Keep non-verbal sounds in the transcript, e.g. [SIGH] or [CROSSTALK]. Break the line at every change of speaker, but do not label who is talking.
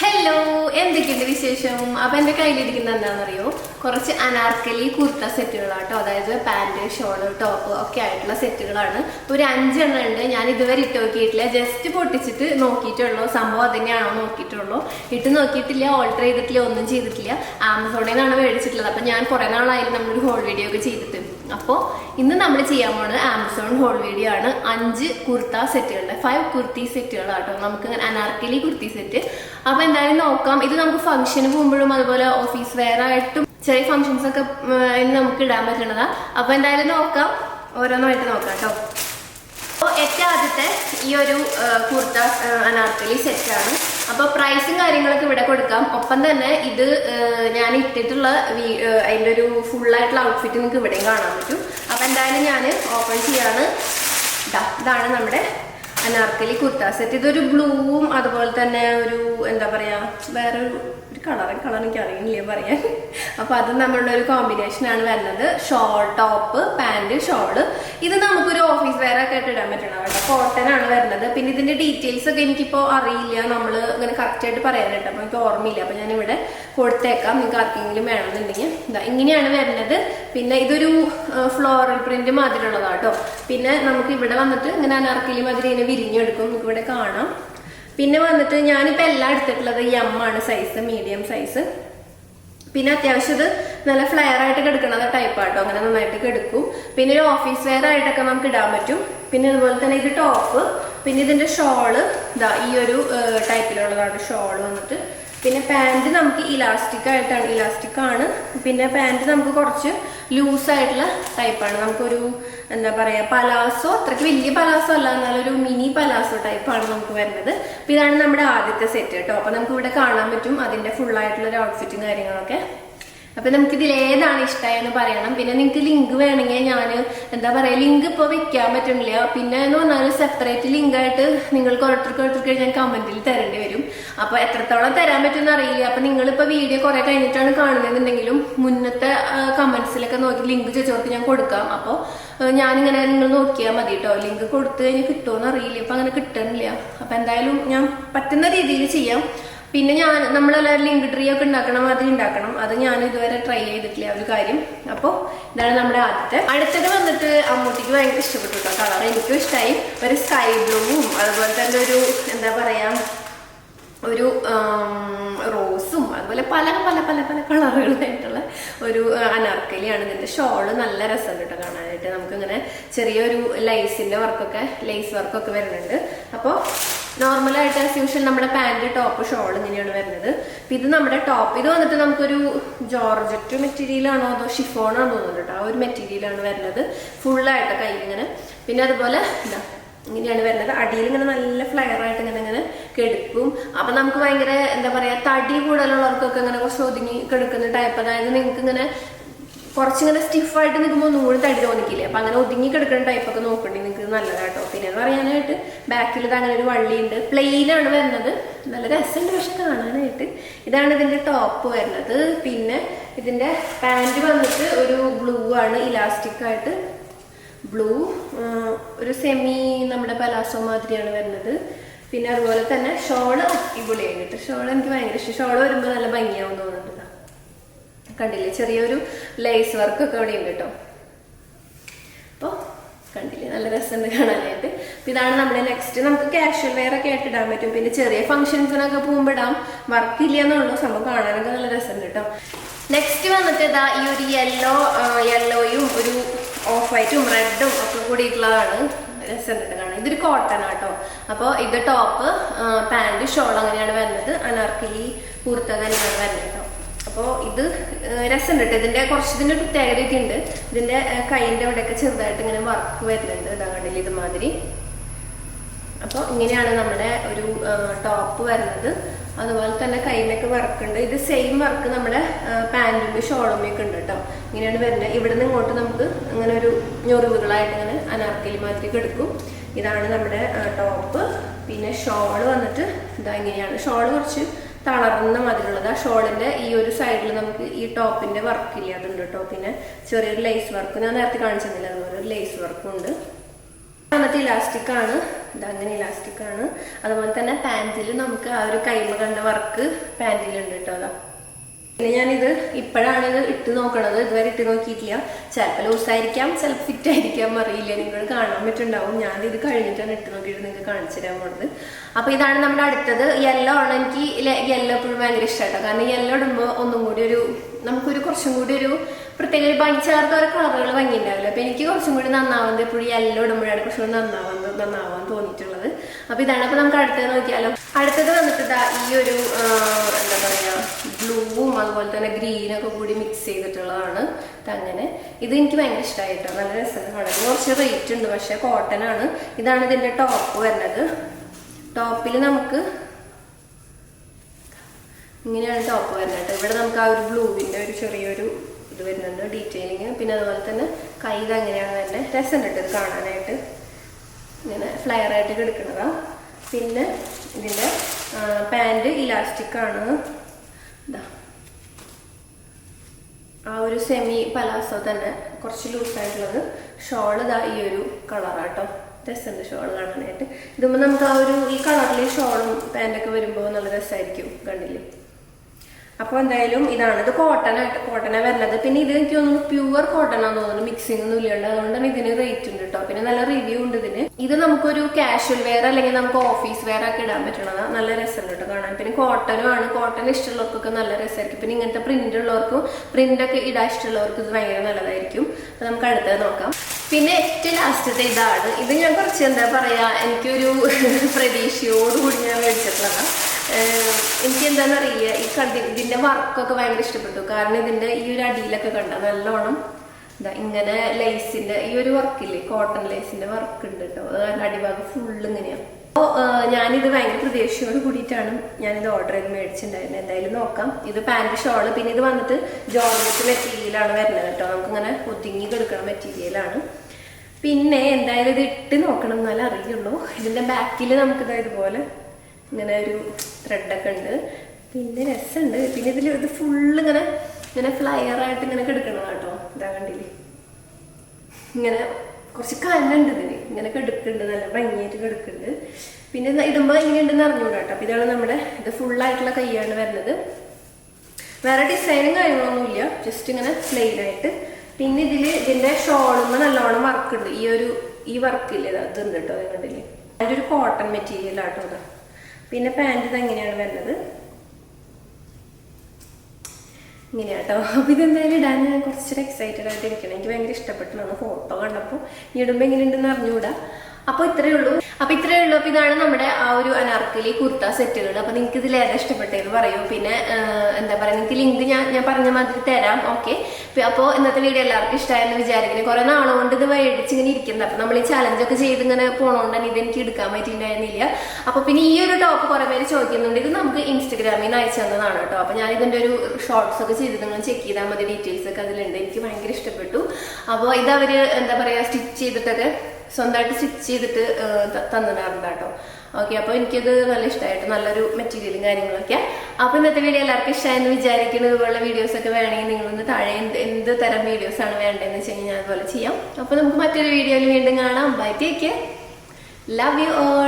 Hello എന്തൊക്കെയുണ്ട് വിശേഷം? അപ്പൊ എന്റെ കയ്യിലിരിക്കുന്ന എന്താണെന്നറിയോ? കുറച്ച് അനാർക്കലി കുർത്ത സെറ്റുകളാട്ടോ. അതായത് പാന്റ് ഷോൾ ടോപ്പ് ഒക്കെ ആയിട്ടുള്ള സെറ്റുകളാണ്. ഒരു അഞ്ചെണ്ണം ഉണ്ട്. ഞാൻ ഇതുവരെ ഇട്ട് നോക്കിയിട്ടില്ല. ജസ്റ്റ് പൊട്ടിച്ചിട്ട് നോക്കിയിട്ടുള്ളൂ. സംഭവം അതന്നെയാണോ നോക്കിയിട്ടുള്ളൂ. ഇട്ട് നോക്കിയിട്ടില്ല ഓൾട്ടർ ചെയ്തിട്ടില്ല ഒന്നും ചെയ്തിട്ടില്ല. ആമസോണിൽ നിന്നാണ് മേടിച്ചിട്ടുള്ളത്. അപ്പൊ ഞാൻ കുറെ നാളായിരുന്നു നമ്മളൊരു ഹോൾ വീഡിയോ ഒക്കെ ചെയ്തിട്ട് അപ്പോൾ ഇന്ന് നമ്മൾ ചെയ്യാൻ പോകുന്നത് ആമസോൺ ഹോൾ വീഡിയോ ആണ്. അഞ്ച് കുർത്ത സെറ്റുകളുടെ ഫൈവ് കുർത്തി സെറ്റുകളാട്ടോ നമുക്ക് അനാർക്കലി കുർത്തി സെറ്റ് അപ്പോൾ എന്തായാലും നോക്കാം. ഇത് നമുക്ക് ഫംഗ്ഷന് പോകുമ്പോഴും അതുപോലെ ഓഫീസ് വെയർ ആയിട്ടും ചെറിയ ഫംഗ്ഷൻസ് ഒക്കെ നമുക്ക് ഇടാൻ പറ്റണതാ. അപ്പോൾ എന്തായാലും നോക്കാം. ഓരോന്നായിട്ട് നോക്കാം കേട്ടോ അപ്പോൾ ഏറ്റവും ആദ്യത്തെ ഈ ഒരു കുർത്ത അനാർക്കലി സെറ്റാണ് അപ്പോൾ പ്രൈസും കാര്യങ്ങളൊക്കെ ഇവിടെ കൊടുക്കാം. ഒപ്പം തന്നെ ഇത് ഞാൻ ഇട്ടിട്ടുള്ള അതിന്റെ ഒരു ഫുൾ ആയിട്ടുള്ള ഔട്ട്ഫിറ്റ് നിങ്ങൾക്ക് ഇവിടെയും കാണാൻ പറ്റും. അപ്പോൾ എന്തായാലും ഞാൻ ഓപ്പൺ ചെയ്യാണ്. ഇതാണ് നമ്മുടെ അനാർക്കലി കുർത്ത സെറ്റ് ഇതൊരു ബ്ലൂവും അതുപോലെ തന്നെ ഒരു എന്താ പറയാ വേറെ ഒരു കളറും കളർ എനിക്ക് അറിയില്ല പറയാൻ. അപ്പൊ അത് നമ്മളുടെ ഒരു കോമ്പിനേഷൻ ആണ് വരുന്നത്. ഷോൾ ടോപ്പ് പാന്റ് ഷോൾ ഇത് നമുക്കൊരു ഓഫീസ് വെയർ ഒക്കെ ആയിട്ട് ഇടാൻ പറ്റണം കേട്ടോ. കോട്ടൺ ആണ് വരുന്നത്. പിന്നെ ഇതിന്റെ ഡീറ്റെയിൽസ് ഒക്കെ എനിക്കിപ്പോ അറിയില്ല. നമ്മൾ ഇങ്ങനെ കറക്റ്റ് ആയിട്ട് പറയാനായിട്ട് അപ്പൊ എനിക്ക് ഓർമ്മയില്ല. അപ്പൊ ഞാൻ ഇവിടെ കൊടുത്തേക്കാം. നിങ്ങൾക്ക് ആർക്കെങ്കിലും വേണമെന്നുണ്ടെങ്കിൽ. ഇതാ ഇങ്ങനെയാണ് വരുന്നത്. പിന്നെ ഇതൊരു ഫ്ലോറൽ പ്രിന്റ് മാതിരിയുള്ളതാട്ടോ. പിന്നെ നമുക്ക് ഇവിടെ വന്നിട്ട് ഇങ്ങനെ അനാർക്കലി മാതിരി ഇങ്ങനെ വിരിഞ്ഞെടുക്കും. നമുക്ക് ഇവിടെ കാണാം. പിന്നെ വന്നിട്ട് ഞാനിപ്പോൾ എല്ലാം എടുത്തിട്ടുള്ളത് എം ആണ് സൈസ് മീഡിയം സൈസ് പിന്നെ അത്യാവശ്യം ഇത് നല്ല ഫ്ലെയർ ആയിട്ട് കെടുക്കണ ടൈപ്പ് ആട്ടോ. അങ്ങനെ നന്നായിട്ട് കിടക്കും. പിന്നെ ഒരു ഓഫീസ് വെയർ ആയിട്ടൊക്കെ നമുക്ക് ഇടാൻ പറ്റും. പിന്നെ അതുപോലെ തന്നെ ഇത് ടോപ്പ് പിന്നെ ഇതിന്റെ ഷോൾ ഇതാ ഈ ഒരു ടൈപ്പിലുള്ളതാണ് ഷോൾ വന്നിട്ട്. പിന്നെ പാന്റ് നമുക്ക് ഇലാസ്റ്റിക് ആയിട്ടാണ് ഇലാസ്റ്റിക് ആണ്. പിന്നെ പാന്റ് നമുക്ക് കുറച്ച് ലൂസ് ആയിട്ടുള്ള ടൈപ്പാണ് നമുക്കൊരു എന്താ പറയുക പലാസോ അത്രയ്ക്ക് വലിയ പലാസോ അല്ല എന്നാലൊരു മിനി പലാസോ ടൈപ്പാണ് നമുക്ക് വരുന്നത്. ഇതാണ് നമ്മുടെ ആദ്യത്തെ സെറ്റ് കേട്ടോ. അപ്പം നമുക്ക് ഇവിടെ കാണാൻ പറ്റും അതിന്റെ ഫുള്ളായിട്ടുള്ളൊരു ഔട്ട്ഫിറ്റും കാര്യങ്ങളൊക്കെ. അപ്പൊ നമുക്ക് ഇതിൽ ഏതാണ് ഇഷ്ടമായെന്ന് പറയണം. പിന്നെ നിങ്ങൾക്ക് ലിങ്ക് വേണമെങ്കിൽ ഞാൻ എന്താ പറയാ ലിങ്ക് ഇപ്പോൾ വെക്കാൻ പറ്റുന്നില്ല പിന്നെ എന്ന് പറഞ്ഞാൽ സെപ്പറേറ്റ് ലിങ്ക് ആയിട്ട് നിങ്ങൾ ഓരോരുത്തർക്ക് ഓരോരുത്തർക്ക് ഞാൻ കമന്റിൽ തരേണ്ടി വരും. അപ്പൊ എത്രത്തോളം തരാൻ പറ്റുമെന്ന് അറിയില്ല. അപ്പൊ നിങ്ങളിപ്പോ വീഡിയോ കുറെ കഴിഞ്ഞിട്ടാണ് കാണുന്നതെന്നുണ്ടെങ്കിലും മുന്നത്തെ കമന്റ്സിലൊക്കെ നോക്കി ലിങ്ക് ചോദിച്ചവർക്ക് ഞാൻ കൊടുക്കാം. അപ്പോൾ ഞാനിങ്ങനെ നിങ്ങൾ നോക്കിയാൽ മതി കേട്ടോ ലിങ്ക് കൊടുത്തു കഴിഞ്ഞാൽ കിട്ടുമോന്ന് അറിയില്ല. ഇപ്പൊ അങ്ങനെ കിട്ടണില്ല. അപ്പൊ എന്തായാലും ഞാൻ പറ്റുന്ന രീതിയിൽ ചെയ്യാം. പിന്നെ ഞാൻ നമ്മളെല്ലാവരും ലിങ്ക് ട്രീ ഒക്കെ ഉണ്ടാക്കണ മാതിരി ഉണ്ടാക്കണം. അത് ഞാൻ ഇതുവരെ ട്രൈ ചെയ്തിട്ടില്ല ഒരു കാര്യം. അപ്പോൾ ഇതാണ് നമ്മുടെ ആദ്യത്തെ. അടുത്തത് വന്നിട്ട് അമ്മൂട്ടിക്ക് ഭയങ്കര ഇഷ്ടപ്പെട്ടു കേട്ടോ കളർ എനിക്കും ഇഷ്ടമായി ഒരു സ്കൈ ബ്ലൂവും അതുപോലെ തന്നെ ഒരു എന്താ പറയാ ഒരു റോസും അതുപോലെ പല പല പല പല കളറുകളായിട്ടുള്ള ഒരു അനർക്കലിയാണ്. ഇതിന്റെ ഷോൾ നല്ല രസം കേട്ടോ കാണാനായിട്ട്. നമുക്കിങ്ങനെ ചെറിയൊരു ലൈസിന്റെ വർക്കൊക്കെ ലൈസ് വർക്കൊക്കെ വരുന്നുണ്ട്. അപ്പോൾ നോർമലായിട്ട് ആസ് യൂഷ്വൽ നമ്മുടെ പാന്റ് ടോപ്പ് ഷോൾ ഇങ്ങനെയാണ് വരുന്നത്. ഇത് നമ്മുടെ ടോപ്പ് ഇത് വന്നിട്ട് നമുക്കൊരു ജോർജറ്റ് മെറ്റീരിയൽ ആണോ അതോ ഷിഫോൺ ആണോ തോന്നുന്നു കേട്ടോ. ആ ഒരു മെറ്റീരിയലാണ് വരുന്നത്. ഫുള്ളായിട്ട് കയ്യിൽ ഇങ്ങനെ പിന്നെ അതുപോലെ ഇങ്ങനെയാണ് വരുന്നത്. അടിയിൽ ഇങ്ങനെ നല്ല ഫ്ലെയർ ആയിട്ട് ഇങ്ങനെ ഇങ്ങനെ കെടുക്കും. അപ്പൊ നമുക്ക് ഭയങ്കര എന്താ പറയാ തടി കൂടുതലുള്ളവർക്കൊക്കെ ഇങ്ങനെ കുറച്ച് ഒതുങ്ങി കെടുക്കുന്ന ടൈപ്പ് അതായത് നിങ്ങൾക്ക് ഇങ്ങനെ കുറച്ചിങ്ങനെ സ്റ്റിഫായിട്ട് നിൽക്കുമ്പോൾ നൂൽ തടി തോന്നിക്കില്ലേ? അപ്പം അങ്ങനെ ഒതുങ്ങി കിടക്കുന്ന ടൈപ്പൊക്കെ നോക്കണ്ടി നിങ്ങൾക്ക് നല്ലതാട്ടോ പിന്നെ എന്ന് പറയാനായിട്ട് ബാക്കിൽ അങ്ങനെ ഒരു വള്ളിയുണ്ട്. പ്ലെയിനാണ് വരുന്നത്. നല്ല രസമുണ്ട് പക്ഷെ കാണാനായിട്ട്. ഇതാണ് ഇതിന്റെ ടോപ്പ് വരുന്നത്. പിന്നെ ഇതിന്റെ പാന്റ് വന്നിട്ട് ഒരു ബ്ലൂ ആണ്. ഇലാസ്റ്റിക് ആയിട്ട് ബ്ലൂ ഒരു സെമി നമ്മുടെ പലാസോ മാതിരിയാണ് വരുന്നത്. പിന്നെ അതുപോലെ തന്നെ ഷോൾ അടിപൊളിയാണ് കേട്ടോ ഷോൾ എനിക്ക് ഭയങ്കര ഇഷ്ടം. ഷോൾ വരുമ്പോൾ നല്ല ഭംഗിയാവും തോന്നുന്നുണ്ട് ദാ. കണ്ടില്ലേ? ചെറിയൊരു ലേസ് വർക്ക് ഒക്കെ ഇവിടെ ഉണ്ട് കേട്ടോ. അപ്പോൾ കണ്ടില്ലേ? നല്ല രസമുണ്ട് കാണാനായിട്ട്. ഇതാണ് നമ്മുടെ നെക്സ്റ്റ് നമുക്ക് കാഷ്വൽ വെയർ ഒക്കെ ആയിട്ട് ഇടാൻ പറ്റും. പിന്നെ ചെറിയ ഫംഗ്ഷൻസിനൊക്കെ പോകുമ്പോൾ ഇടാം. വർക്ക് ഇല്ല എന്നുള്ളൂ സംഭവം കാണാനൊക്കെ നല്ല രസമുണ്ട് കേട്ടോ. നെക്സ്റ്റ് വന്നിട്ട് ഇതാ ഈ ഒരു യെല്ലോ യെല്ലോയും ഒരു ഓഫ് വൈറ്റും റെഡും ഒക്കെ കൂടിയിട്ടുള്ളതാണ്. രസമുണ്ട് കാണാൻ. ഇതൊരു കോട്ടൺ ആട്ടോ. അപ്പോൾ ഇത് ടോപ്പ് പാന്റ് ഷോൾ അങ്ങനെയാണ് വരുന്നത്. അനാർക്കിലി കുർത്ത തന്നെയാണ് വരുന്നത് അപ്പോൾ ഇത് രസം കേട്ടോ ഇതിന്റെ കുറച്ച് ഇതിന്റെ ഒരു പ്രത്യേകതയൊക്കെ ഉണ്ട് ഏഹ്, കൈയിന്റെ അവിടെയൊക്കെ ചെറുതായിട്ട് ഇങ്ങനെ വർക്ക് വരുന്നുണ്ട് ഇതാ കണ്ടില്ല ഇതുമാതിരി. അപ്പോൾ ഇങ്ങനെയാണ് നമ്മുടെ ഒരു ടോപ്പ് വരുന്നത്. അതുപോലെ തന്നെ കൈമൊക്കെ വർക്ക് ഉണ്ട് ഇത് സെയിം വർക്ക് നമ്മുടെ പാന്റും ഷോളും ഒക്കെ ഉണ്ട് കേട്ടോ ഇങ്ങനെയാണ് വരുന്നത്. ഇവിടെ നിന്ന് ഇങ്ങോട്ട് നമുക്ക് അങ്ങനെ ഒരു ഞൊറിവുകളായിട്ട് ഇങ്ങനെ അനാർക്കലി മാതിരി എടുക്കും. ഇതാണ് നമ്മുടെ ടോപ്പ് പിന്നെ ഷോൾ വന്നിട്ട് ഇതാ ഇങ്ങനെയാണ്. ഷോൾ കുറച്ച് തളർന്ന മതിലുള്ളത് ആ ഷോളിന്റെ ഈ ഒരു സൈഡിൽ നമുക്ക് ഈ ടോപ്പിന്റെ വർക്ക് ഇല്ല? അതുണ്ട് കേട്ടോ പിന്നെ ചെറിയൊരു ലേസ് വർക്ക് ഞാൻ നേരത്തെ കാണിച്ചിരുന്നില്ല അതുപോലെ ഒരു ലേസ് വർക്കും ഉണ്ട്. അന്നത്തെ ഇലാസ്റ്റിക് ആണ്. ഇത് അങ്ങനെ ഇലാസ്റ്റിക് ആണ്. അതുപോലെ തന്നെ പാന്റിൽ നമുക്ക് ആ ഒരു കൈമ കണ്ട വർക്ക് പാന്റിലുണ്ട് കേട്ടോ അതാ. പിന്നെ ഞാനിത് ഇപ്പോഴാണ് ഇത് ഇട്ട് നോക്കണത്. ഇതുവരെ ഇട്ട് നോക്കിയിട്ടില്ല. ചിലപ്പോൾ ലൂസായിരിക്കാം ചിലപ്പോൾ ഫിറ്റ് ആയിരിക്കാം അറിയില്ല. നിങ്ങൾ കാണാൻ പറ്റുണ്ടാവും ഞാൻ ഇത് കഴിഞ്ഞിട്ടാണ് ഇട്ട് നോക്കിയിട്ട് നിങ്ങൾക്ക് കാണിച്ചു തരാൻ പോണത്. അപ്പോൾ ഇതാണ് നമ്മുടെ അടുത്തത്. യെല്ലോ ആണ് എനിക്ക് യെല്ലോ എപ്പോഴും ഭയങ്കര ഇഷ്ടമായിട്ടോ കാരണം യെല്ലോ ഇടുമ്പോൾ ഒന്നും കൂടി ഒരു നമുക്കൊരു കുറച്ചും കൂടി ഒരു പ്രത്യേക ഒരു ഭംഗി ചേർത്ത് ഓരോ കളറുകൾ ഭംഗിയുണ്ടാവില്ല? അപ്പൊ എനിക്ക് കുറച്ചും കൂടി നന്നാവുന്നത് എപ്പോഴും യെല്ലോ ഇടുമ്പോഴാണ് കുറച്ചും കൂടി നന്നാവുന്നത് നന്നാവാൻ തോന്നിയിട്ടുള്ളത്. അപ്പൊ ഇതാണ്. അപ്പൊ നമുക്ക് അടുത്തത് നോക്കിയാലോ. അടുത്തത് വന്നിട്ട് ഈ ഒരു എന്താ പറയാ ബ്ലൂവും അതുപോലെ തന്നെ ഗ്രീനൊക്കെ കൂടി മിക്സ് ചെയ്തിട്ടുള്ളതാണ്. അങ്ങനെ. ഇത് എനിക്ക് ഭയങ്കര ഇഷ്ടമായിട്ടോ നല്ല രസമാണ് കുറച്ച് റേറ്റ് ഉണ്ട് പക്ഷെ കോട്ടൺ ആണ്. ഇതാണ് ഇതിന്റെ ടോപ്പ് വരുന്നത്. ടോപ്പിൽ നമുക്ക് ഇങ്ങനെയാണ് ടോപ്പ് വരുന്നത് ഇവിടെ നമുക്ക് ആ ഒരു ബ്ലൂവിന്റെ ഒരു ചെറിയൊരു ഇത് വരുന്നുണ്ട് ഡീറ്റെയിലിങ് പിന്നെ അതുപോലെ തന്നെ കൈ എങ്ങനെയാണ് അങ്ങനെയാണ് തന്നെ കേട്ടോ ഇത് കാണാനായിട്ട്. ഇങ്ങനെ ഫ്ലയർ ആയിട്ട് കിടക്കുന്നതാണ് പിന്നെ ഇതിന്റെ പാന്റ് ഇലാസ്റ്റിക് ആണ്. ഇതാ. ആ ഒരു സെമി പലാസോ തന്നെ കുറച്ച് ലൂസായിട്ടുള്ളത് ഷോൾ ഇതാ ഈ ഒരു കളറാട്ടോ രസമുണ്ട് ഷോൾ കാണാനായിട്ട്. ഇതുമ്പോൾ നമുക്ക് ആ ഒരു ഈ കളറിൽ ഷോളും പാന്റൊക്കെ വരുമ്പോൾ നല്ല രസമായിരിക്കും കണ്ടില്ലേ? അപ്പോൾ എന്തായാലും ഇതാണ്. ഇത് കോട്ടൺ ആയിട്ട് കോട്ടനാണ് വരുന്നത്. പിന്നെ ഇത് എനിക്ക് തോന്നുന്നു പ്യുവർ കോട്ടൺ ആണെന്ന് തോന്നുന്നു. മിക്സിംഗ് ഒന്നും ഇല്ലാണ്ട്. അതുകൊണ്ടാണ് ഇതിന് റേറ്റ് ഉണ്ട് കേട്ടോ പിന്നെ നല്ല റിവ്യൂ ഉണ്ട് ഇതിന്. ഇത് നമുക്കൊരു കാഷ്വൽ വെയർ അല്ലെങ്കിൽ നമുക്ക് ഓഫീസ് വെയർ ആക്കി ഇടാൻ പറ്റണതാ. നല്ല രസമുണ്ട് കേട്ടോ കാണാൻ. പിന്നെ കോട്ടനും ആണ്. കോട്ടൺ ഇഷ്ടമുള്ളവർക്കൊക്കെ നല്ല രസമായിരിക്കും. പിന്നെ ഇങ്ങനത്തെ പ്രിന്റ് ഉള്ളവർക്കും പ്രിന്റ് ഒക്കെ ഇടാൻ ഇഷ്ടമുള്ളവർക്കും ഇത് ഭയങ്കര നല്ലതായിരിക്കും. അപ്പൊ നമുക്ക് അടുത്തത് നോക്കാം. പിന്നെ ഏറ്റവും ലാസ്റ്റത്തെ ഇതാണ്. ഇത് ഞാൻ കുറച്ച് എന്താ പറയാ എനിക്കൊരു [LAUGHS] പ്രതീക്ഷയോടുകൂടി ഞാൻ മേടിച്ചിട്ടുള്ളതാണ് എനിക്ക് എന്താണെന്നറിയില്ല ഈ കണ്ടി ഇതിന്റെ വർക്കൊക്കെ ഭയങ്കര ഇഷ്ടപ്പെട്ടു. കാരണം ഇതിന്റെ ഈ ഒരു അടിയിലൊക്കെ കണ്ട നല്ലോണം ഇതാ ഇങ്ങനെ ലൈസിന്റെ ഈ ഒരു വർക്കില്ലേ കോട്ടൺ ലൈസിന്റെ വർക്ക് ഉണ്ട് കേട്ടോ അത് കാരണം അടിഭാഗം ഫുള്ള് ഇങ്ങനെയാണ് അപ്പോൾ ഞാനിത് ഭയങ്കര പ്രതീക്ഷയോട് കൂടിയിട്ടാണ് ഞാനിത് ഓർഡർ ചെയ്ത് മേടിച്ചിട്ടുണ്ടായിരുന്നത് എന്തായാലും നോക്കാം. ഇത് പാന്റ് ഷോൾ പിന്നെ ഇത് വന്നിട്ട് ജോർജറ്റ് മെറ്റീരിയലാണ് വരുന്നത് കേട്ടോ നമുക്കിങ്ങനെ ഒതുങ്ങി കിടക്കുന്ന മെറ്റീരിയലാണ് പിന്നെ എന്തായാലും ഇത് ഇട്ട് നോക്കണം എന്നാലേ അറിയുള്ളൂ. ഇതിന്റെ ബാക്കിൽ നമുക്കിതാ ഇതുപോലെ ഇങ്ങനെ ഒരു ത്രെഡൊക്കെ ഉണ്ട്. പിന്നെ രസമുണ്ട്. പിന്നെ ഇതിൽ ഇത് ഫുള്ള് ഇങ്ങനെ ഇങ്ങനെ ഫ്ലയർ ആയിട്ട് ഇങ്ങനെ കിടക്കണതാണ് കേട്ടോ. ഇതാ കണ്ടില്ലേ? ഇങ്ങനെ കുറച്ച് കനുണ്ട് ഇതിന് ഇങ്ങനെ കിടക്കുന്നുണ്ട് നല്ല ഭംഗിയായിട്ട് കിടക്കുന്നുണ്ട് പിന്നെ ഇടുമ്പോൾ ഇങ്ങനെയുണ്ടെന്ന് അറിഞ്ഞൂടാ കേട്ടോ. അപ്പൊ ഇതാണ് നമ്മുടെ ഇത് ഫുള്ളായിട്ടുള്ള കൈയാണ് വരുന്നത്. വേറെ ഡിസൈനും കാര്യങ്ങളൊന്നുമില്ല ജസ്റ്റ് ഇങ്ങനെ പ്ലെയിൻ ആയിട്ട്. പിന്നെ ഇതിൽ ഇതിന്റെ ഷോളുമ്മ നല്ലോണം വർക്ക് ഉണ്ട്. ഈ ഒരു ഈ വർക്കില്ലേ ഇത് ഇതുണ്ട് കേട്ടോ കണ്ടില്ലേ? അതിന്റെ ഒരു കോട്ടൺ മെറ്റീരിയൽ ആട്ടോ അത് പിന്നെ പാന്റ് ഇത് എങ്ങനെയാണ് വരുന്നത്? കേട്ടോ അപ്പോൾ ഇതെന്തായാലും ഇടാൻ ഞാൻ കുറച്ചൊരു എക്സൈറ്റഡ് ആയിട്ട് ഇരിക്കണം എനിക്ക് ഭയങ്കര ഇഷ്ടപ്പെട്ടു. ഫോട്ടോ കണ്ടപ്പോൾ ഇടുമ്പോൾ എങ്ങനെയുണ്ടെന്ന് അറിഞ്ഞുകൂടാ. അപ്പൊ ഇത്രേ ഉള്ളൂ. അപ്പൊ ഇത്രേ ഉള്ളൂ. അപ്പൊ ഇതാണ് നമ്മുടെ ആ ഒരു അനാർക്കലി കുർത്ത സെറ്റുകൾ അപ്പൊ നിങ്ങൾക്ക് ഇതിൽ ഏതാ ഇഷ്ടപ്പെട്ടതെന്ന് പറയൂ. പിന്നെ എന്താ പറയാ നിങ്ങൾക്ക് ലിങ്ക് ഞാൻ ഞാൻ പറഞ്ഞ മാതിരി തരാം. ഓക്കെ? അപ്പോൾ ഇന്നത്തെ വീഡിയോ എല്ലാവർക്കും ഇഷ്ടമായെന്ന് വിചാരിക്കുന്നു. കുറെ നാളുകൊണ്ട് ഇത് മേടിച്ച് ഇങ്ങനെ ഇരിക്കുന്നത് അപ്പൊ നമ്മൾ ഈ ചലഞ്ച് ഒക്കെ ചെയ്ത് ഇങ്ങനെ പോണോണ്ട് ഇത് എനിക്ക് എടുക്കാൻ പറ്റിയിട്ടുണ്ടായിരുന്നില്ല അപ്പൊ പിന്നെ ഈ ഒരു ടോപ്പ് കുറെ പേര് ചോദിക്കുന്നുണ്ട്. ഇത് നമുക്ക് ഇൻസ്റ്റഗ്രാമിൽ നിന്ന് അയച്ചു തന്നതാണ് കേട്ടോ. അപ്പൊ ഞാൻ ഇതിന്റെ ഒരു ഷോർട്സ് ഒക്കെ ചെയ്ത് നിങ്ങൾ ചെക്ക് ചെയ്താൽ മതി. ഡീറ്റെയിൽസ് ഒക്കെ അതിലുണ്ട്. എനിക്ക് ഭയങ്കര ഇഷ്ടപ്പെട്ടു. അപ്പോൾ ഇത് അവർ എന്താ പറയാ സ്റ്റിച്ച് ചെയ്തിട്ടൊക്കെ സ്വന്തമായിട്ട് സ്റ്റിച്ച് ചെയ്തിട്ട് തന്നിടാറുണ്ട് കേട്ടോ ഓക്കെ അപ്പോൾ എനിക്കത് നല്ല ഇഷ്ടമായിട്ട് നല്ലൊരു മെറ്റീരിയലും കാര്യങ്ങളൊക്കെ. അപ്പോൾ ഇന്നത്തെ വീഡിയോ എല്ലാവർക്കും ഇഷ്ടമായെന്ന് വിചാരിക്കുന്നു. ഇതുപോലുള്ള വീഡിയോസ് ഒക്കെ വേണമെങ്കിൽ നിങ്ങളൊന്ന് താഴെ എന്ത് എന്ത് തരം വീഡിയോസ് ആണ് വേണ്ടതെന്ന് വെച്ച് കഴിഞ്ഞാൽ ഞാൻ അതുപോലെ ചെയ്യാം. അപ്പോൾ നമുക്ക് മറ്റൊരു വീഡിയോയിൽ വീണ്ടും കാണാം. Bye take love you all